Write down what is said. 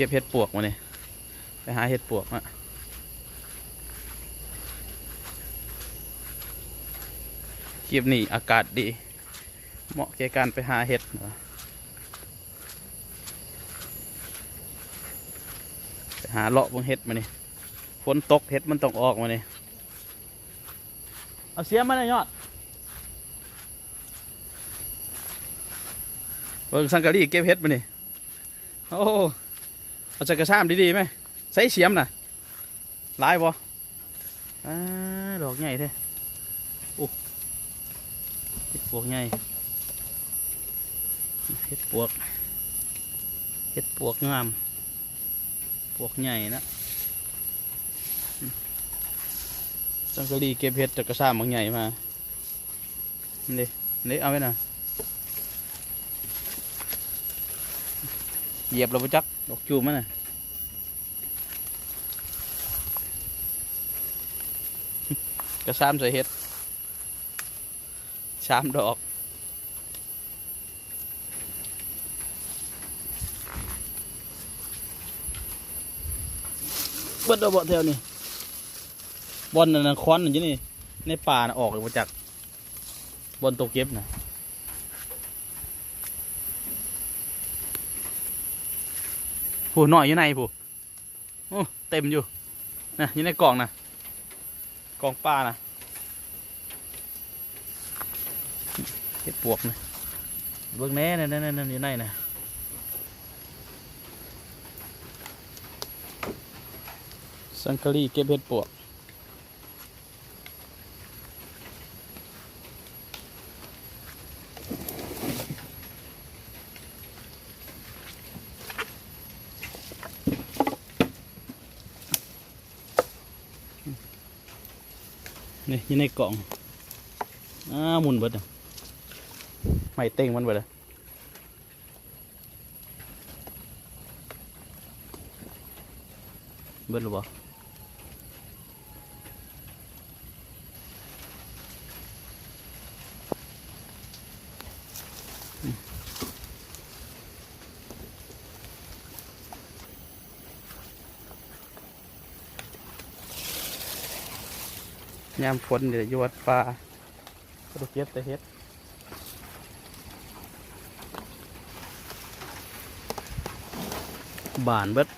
เก็บเห็ดปวกมาเนี่ยไปหาเห็ดปวกมาคลิปนี้อากาศดี เหมาะแก่การไปหาเห็ดเหรอไปหาเลาะบงเห็ดมาเนี่ยฝนตกเห็ดมันต้องออกมาเนี่ยเอาเสียมาเลยยอดเบิ่งสังกะรีเก็บเห็ดมานี่โอ้ เอาจักระชามดีๆไหมใส่เสียมน่ะลายบ่อ่าดอกใหญ่แท้โอ้เห็ดปวกใหญ่เห็ดปวกเห็ดปวกงาม ปวกใหญ่นะอืมสังกะรีเก็บเห็ดจักระชามบางใหญ่มานี่นี่เอาไว้น่ะ เหยียบเราไปจักดอกจูมมันน่ะกระซ้ำใส่เห็ดชามดอกเบิดเอาบ่แถวนี้บอลนั่นนะควันนั่นอยู่นี่ในป่าน่ะออกเลยมาจากบอลตัวเก็บน่ะ ผู้หน่อยอยู่ในผู้โอ้เต็มอยู่นะอยู่ในกล่องนะกล่องปลานะเห็ดปวกนะเบื้องแน่นั่นนั่นนั่นอยู่ในนะสังกะรีเก็บเห็ดปวก นี่อยู่ในกล่องอ้ามุนเบิดไม่เต็งมันเบิดอะเบิดหรือเปล่า ยามฝนเดี๋ยวยวดปลาก็เก็บแต่เฮ็ดบานเบิด